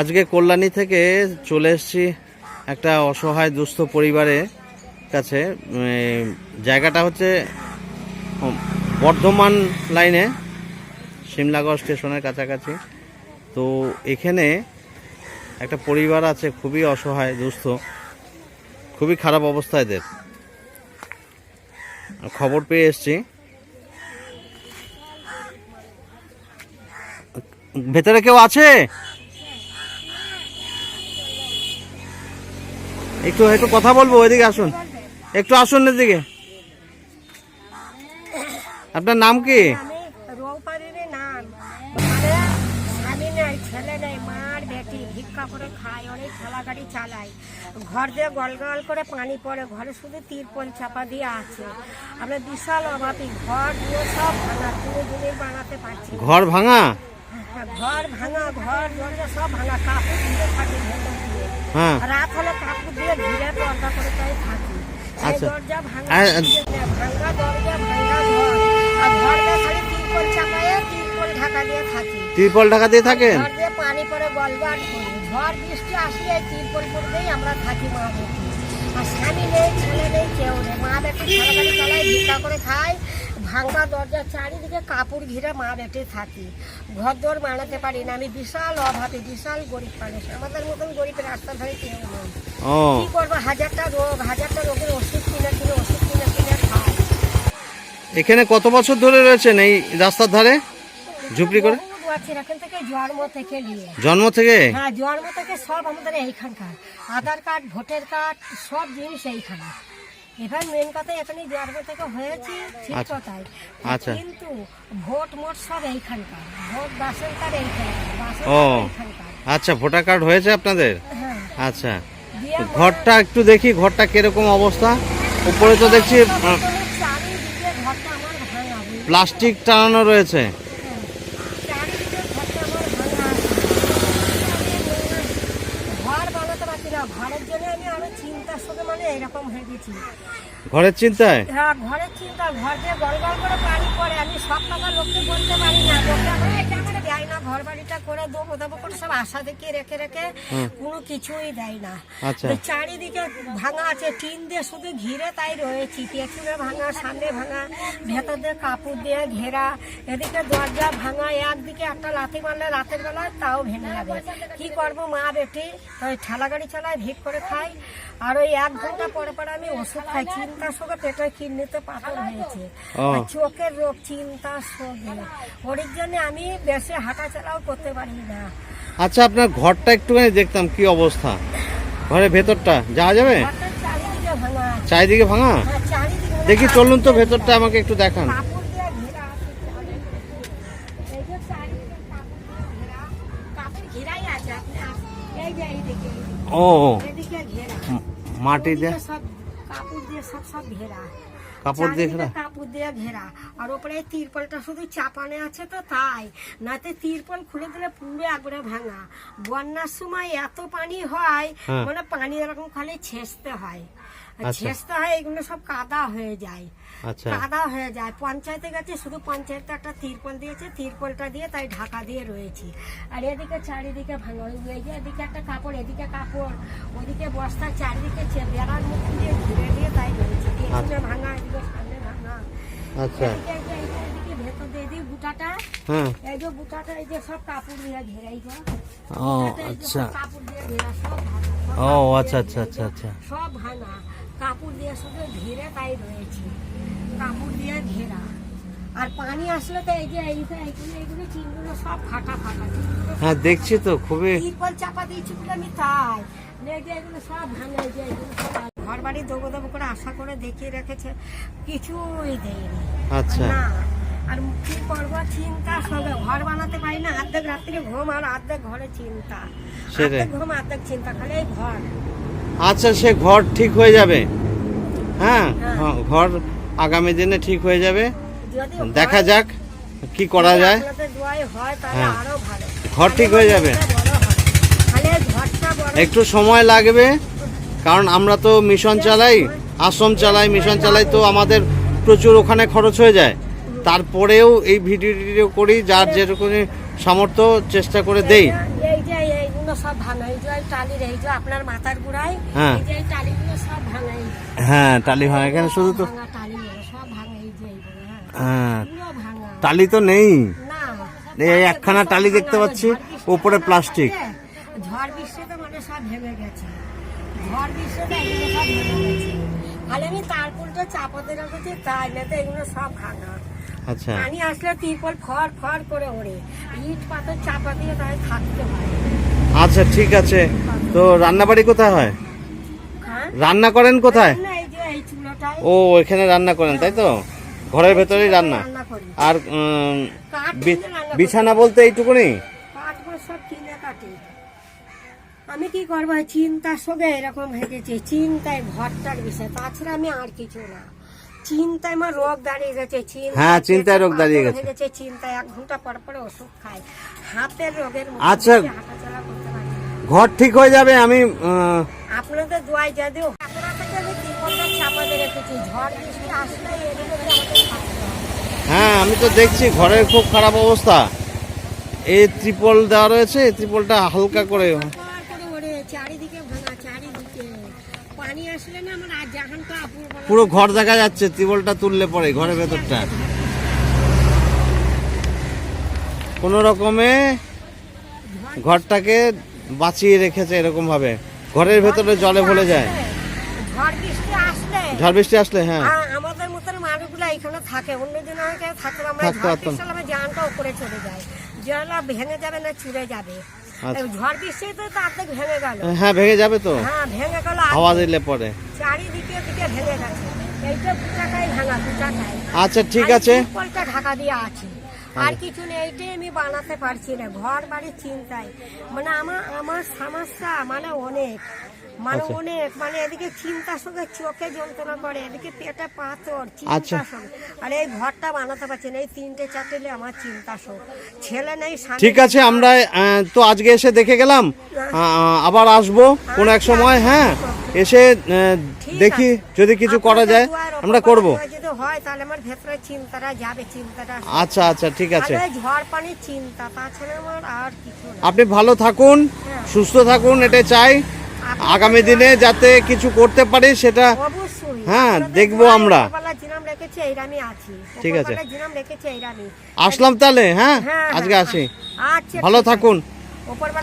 আজকে কল্যাণী থেকে চলে এসেছি একটা অসহায় দুস্থ পরিবারের কাছে। জায়গাটা হচ্ছে বর্ধমান লাইনে সিমলাগড় স্টেশনের কাছাকাছি। তো এখানে একটা পরিবার আছে, খুবই অসহায়, দুস্থ, খুবই খারাপ অবস্থা এদের। খবর পেয়ে এসছি। ভেতরে কেউ আছে? একটু একটু কথা বলব ওইদিকে আসুন। একটু আসুন এদিকে। আপনার নাম কি? মানে করে খায় অনেক ঠেলা গাড়ি চালায়। ঘর দিয়ে গল গল করে পানি পড়ে ঘরে শুধু তিরপল চাপা দিয়ে আছে। আমরা বিশাল অভাবী ঘর দিয়ে সব ভাঙা কোনো জিনিস বানাতে পারছি ঘর ভাঙা? হ্যাঁ, ঘর ভাঙা ঘর দরজা সব ভাঙা কাপড় দিয়ে থাকে হ্যাঁ। রাত হলে কাপড় দিয়ে ঘিরে পর্দা করে তাই থাকি। আচ্ছা। দরজা ভাঙা দরজা ভাঙা আর খালি তিরপল চাপায় তিরপল ঢাকা দিয়ে থাকি। ত্রিপল ঢাকা দিয়ে থাকেন? ঘর পানি পরে গলগাট করি। ঝড় বৃষ্টি আসলে এই তিরপল আমরা থাকি মা আর স্বামী নেই ছেলে নেই কেউ নেই। মা বেটি চালায় ভিক্ষা করে খায় ভাঙা দরজা চারিদিকে কাপড় ঘিরে মা বেটে থাকি। ঘর দর বানাতে পারি না। আমি বিশাল অভাবে বিশাল গরিব মানুষ। আমাদের মতন গরিব রাস্তার ধারে কেউ নেই। কি করব? হাজারটা রোগ হাজারটা রোগের ওষুধ কিনে কিনে ওষুধ কিনে কিনে খাই এখানে কত বছর ধরে রয়েছেন এই রাস্তার ধারে? ঝুপড়ি করে? জন্ম থেকে? হ্যাঁ জন্ম থেকে সব আমাদের এইখানকার। আধার কার্ড ভোটার কার্ড সব জিনিস এইখানে। এবার মেন কথা এখানে থেকে হয়েছি ঠিক আচ্ছা। কথাই। আচ্ছা। কিন্তু ভোট মোট সব এইখানকার। ভোট বাসন কার্ড এইখানকার ও আচ্ছা ভোটার কার্ড হয়েছে আপনাদের? হ্যাঁ। আচ্ছা। ঘরটা একটু দেখি ঘরটা কীরকম অবস্থা? উপরে তো দেখছি? প্লাস্টিক টানানো রয়েছে। না ঘরের জন্য আমি চিন্তার সঙ্গে মানে এরকম হয়ে গেছি। ঘরের চিন্তায়? হ্যাঁ ঘরের চিন্তা ঘর দিয়ে গল গল করে পানি পড়ে। আমি সব টাকা লোককে বলতে পারি না। দেয় না ঘর বাড়িটা করে দেবো দেবো করে সব আশা দেখে রেখে রেখে কোনো কিছুই দেয় না। আচ্ছা। চারিদিকে ভাঙা আছে টিন দিয়ে শুধু ঘিরে তাই রয়েছি পেছনে ভাঙা সামনে ভাঙা ভেতর দিয়ে কাপড় দিয়ে ঘেরা এদিকে দরজা ভাঙা একদিকে একটা লাথি মারলে রাতের বেলায় তাও ভেঙে যাবে। কি করব মা বেটি? ওই ঠেলা গাড়ি চালায় ভিড় করে খাই আর ওই এক ঘণ্টা পরে পরে আমি ওষুধ খাই চিন্তার সঙ্গে পেটের কিডনিতে পাথর হয়েছে। চোখের রোগ চিন্তার সঙ্গে ওর জন্য আমি বেশি হাঁটা চলাও করতে পারি না। আচ্ছা আপনার ঘরটা একটুখানি দেখতাম কি অবস্থা? ঘরের ভেতরটা যাওয়া যাবে? চারিদিকে ভাঙা হ্যাঁ, চারিদিকে ভাঙা। দেখি চলুন তো ভেতরটা আমাকে একটু দেখান। ও মাটি দিয়ে? সব কাপড় দিয়ে সব সব ঘেরা। কাপড় দিয়ে ঘেরা? কাপড় দিয়ে ঘেরা। আর ওপরে তিরপলটা শুধু চাপানে আছে তো তাই। নাতে তিরপল খুলে দিলে পুরো একবারে ভাঙা। বন্যার সময় এত পানি হয় হ্যাঁ। মানে পানি এরকম খালি ছেঁচতে হয়। আচ্ছা। ছেঁচতে হয় এগুলো সব কাদা হয়ে যায়। আচ্ছা। কাদা হয়ে যায়। পঞ্চায়েতে গেছে শুধু পঞ্চায়েতে একটা তিরপল দিয়েছে। তিরপলটা দিয়ে তাই ঢাকা দিয়ে রয়েছি। আর এদিকে চারিদিকে ভাঙা ওই এই যে এদিকে একটা কাপড় এদিকে কাপড় ওদিকে বস্তা চারিদিকে বেড়ার মুখ দিয়ে ঘিরে আচ্ছা। কাপড় দিয়ে ঘেরা সব ভাঙা সব ও আচ্ছা আচ্ছা আচ্ছা আচ্ছা। সব ভাঙা। কাপড় দিয়ে শুধু ঘিরে তাই রয়েছে। কাপড় দিয়ে ঘেরা। আর পানি আসলে তো এই যে এইগুলো এইগুলো এইগুলো চিনগুলো সব ফাটা ফাটা চিনগুলো হ্যাঁ দেখছি তো খুবই তিরপল চাপা দিয়েছি বলে আমি তাই। এগুলো সব ভাঙা এই যে ঘর বাড়ি দেবো দেবো করে আশা করে দেখিয়ে রেখেছে কিছুই দেয়নি। আচ্ছা। না আর কি করব চিন্তা সঙ্গে ঘর বানাতে পারি না অর্ধেক রাত্রি ঘুম আর অর্ধেক ঘরে চিন্তা। অর্ধেক ঘুম অর্ধেক চিন্তা খালি এই ঘর। আচ্ছা সে ঘর ঠিক হয়ে যাবে? হ্যাঁ? হ্যাঁ। হ্যাঁ, ঘর আগামী দিনে ঠিক হয়ে যাবে? দেখা যাক কি করা যায়। হয়। ঘর ঠিক হয়ে যাবে। একটু সময় লাগবে? কারণ আমরা তো মিশন চালাই আশ্রম চালাই মিশন চালাই তো আমাদের প্রচুর ওখানে খরচ হয়ে যায়। তারপরেও এই ভিডিও টিডিও করি যার যেরকম সামর্থ্য চেষ্টা করে দেই। হ্যাঁ। হ্যাঁ টালি ভাঙা এখানে শুধু তো হ্যাঁ। হ্যাঁ। টালি তো নেই। এই একখানা টালি দেখতে পাচ্ছি ওপরে প্লাস্টিক। ঝড় বৃষ্টিতে মানে সব ভেঙে গেছে। ঝড় বৃষ্টিতে এগুলো সব ভেঙে গেছে। খালি আমি তারপুলটা চাপাতে তাই না তো এগুলো সব ভাঙা। আচ্ছা। পানি আসলে তিরপল ফর ফর করে ওড়ে। ইট পাথর চাপা দিয়ে তাই থাকতে হয়। আচ্ছা ঠিক আছে। তো রান্না বাড়ি কোথায় হয়? হ্যাঁ? রান্না করেন কোথায়? ও এখানে রান্না করেন তাই তো? ঘরের ভেতরেই রান্না। আর। বিছানা বলতে এইটুকুনি? আমি কি করব? চিন্তার সঙ্গে এরকম হয়ে গেছে চিন্তায় ভরটার বিষয়। তাছাড়া আমি আর কিছু না। চিন্তায় আমার রোগ দাঁড়িয়ে গেছে। হ্যাঁ, চিন্তায় রোগ দাঁড়িয়ে গেছে। গেছে। চিন্তায় এক ঘণ্টা পর পর ওষুধ খাই। হাতের রোগের আচ্ছা। ঘর ঠিক হয়ে যাবে আমি আপনাদের দোয়াই থাকতে হবে। হ্যাঁ আমি তো দেখছি ঘরের খুব খারাপ অবস্থা। এই ত্রিপল দেওয়া রয়েছে এই ত্রিপলটা হালকা করে চারিদিকে ভাঙা চারিদিকে। পানি আসলে না আমার লাগে। পুরো ঘর দেখা যাচ্ছে ত্রিপলটা তুললে পরে ঘরের ভেতরটা। কোনো রকমে ঘরটাকে বাঁচিয়ে রেখেছে এরকম ভাবে ঘরের ভেতরে জলে ভরে যায়। ঝড় বৃষ্টি আসলে। ঝড় বৃষ্টি আসলে হ্যাঁ। আমাদের মতন মানুষগুলো এখানে থাকে অন্য দিন হয়তো থাকতে আমরা ঝড়। বৃষ্টি জানটা উপরে চলে যায়। জলা ভেঙে যাবে না ছুঁড়ে যাবে। ঝড় বৃষ্টি তো ভেঙে গেল। হ্যাঁ ভেঙে যাবে তো। হ্যাঁ ভেঙে গেল হাওয়া দিলে পরে। চারিদিকে দিকে ভেঙে গেছে। এইটা দুটাকাই ভাঙা দুটাকাই আচ্ছা ঠিক আছে। কলটা ঢাকা দিয়ে আছে। আর কিছু নেই এইটাই আমি বানাতে পারছি না। ঘর বাড়ির চিন্তায়। মানে আমার আমার সমস্যা মানে অনেক। মানে আচ্ছা। অনেক মানে এদিকে চিন্তার সঙ্গে চোখে যন্ত্রণা করে এদিকে পেটে পাথর আচ্ছা। চিন্তার সঙ্গে। আর এই ঘরটা বানাতে পারছি না এই তিনটে চারটে আমার চিন্তা ছেলে নেই ঠিক আছে আমরা তো আজকে এসে দেখে গেলাম। আবার আসব কোনো এক সময় হ্যাঁ। এসে দেখি যদি কিছু করা যায় আমরা করব। যদি হয় তাহলে আমার ভেতরে চিন্তাটা যাবে চিন্তাটা আচ্ছা আচ্ছা ঠিক আছে। ঝড় পানির চিন্তা তাছাড়া আমার আর কিছু আপনি ভালো থাকুন হ্যাঁ। সুস্থ থাকুন এটা চাই। আগামী দিনে যাতে কিছু করতে পারি সেটা হ্যাঁ, দেখব আমরা। ঠিক আছে। আসলাম তাহলে হ্যাঁ? হ্যাঁ আজকে হ্যাঁ, আসি। আচ্ছা ভালো থাকুন।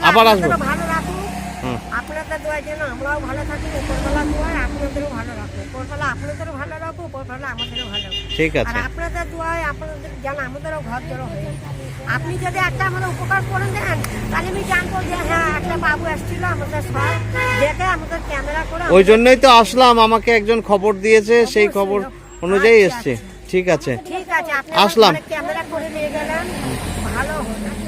আবার আসব। আপনাদেরও ভালো রাখুন হুম। আপনাদের দোয়ার জন্য আমরাও ভালো থাকি উপরওয়ালা দোয়ায় আপনাদেরও ভালো রাখুন উপরওয়ালা আপনাদেরও ভালো রাখুন উপরওয়ালা আমাদেরও ভালো ঠিক আর আছে আপনাদের দোয়ায় আপনাদের যেন আমাদেরও ঘর জড়ো হয়ে আপনি যদি একটা আমার উপকার করে দেন তাহলে আমি জানব যে হ্যাঁ একটা বাবু আসছিল আমাদের সব দেখে আমাদের ক্যামেরা করে ওই জন্যই তো আসলাম আমাকে একজন খবর দিয়েছে সেই খবর অনুযায়ী আচ্ছা, এসছে। ঠিক আছে। ঠিক আছে আসলাম। ক্যামেরা করে নিয়ে গেলেন। ভালো হলো।